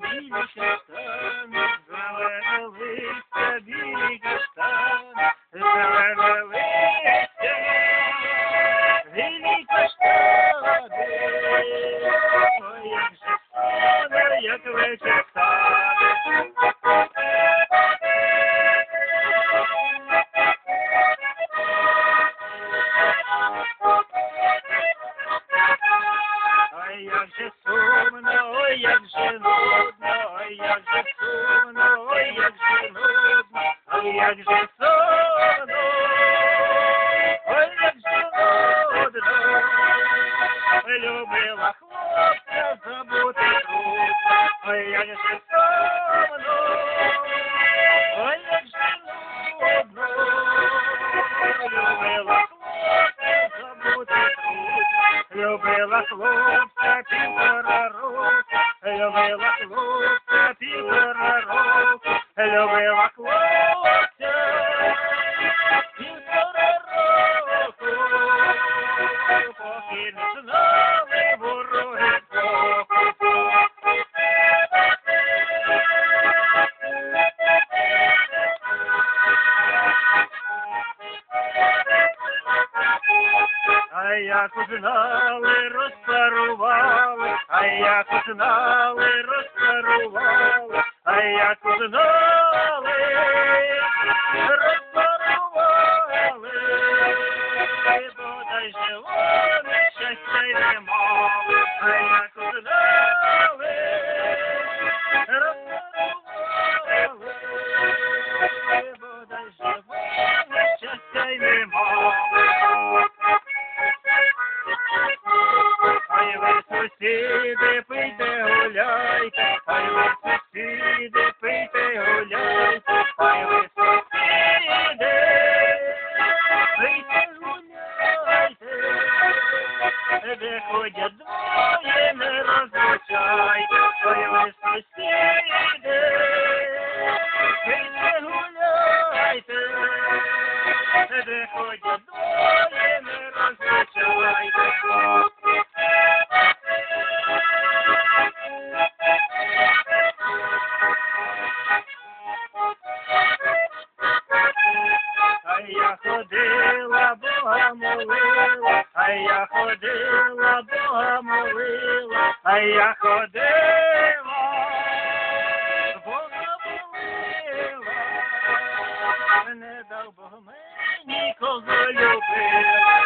kabili kaftan, zavallı kabili kaftan. Ой, же сумно, ой, як же нудно. Любила хлопця забути трудно, ой, як же сумно, ой, як же нудно. Любила хлопця забути трудно. Любила хлопця півтора року, любила хлопця півтора року, любила як узнали, розпарували, а як узнали, розпарували, а як узнали, розпарували, бодай же вони щастя й не мали, сусіди, пийте гуляйте, ай ви сусіди, пийте гуляйте, ай ви сусіди, пийте гуляйте, де ходять двоє, не розлучайте, ай ви сусіди, пийте гуляйте, де ходять двоє, ходила, Бога молила, а я ходила, Бога молила, а я ходила, Бога молила, мене дав Бог мені кого любила.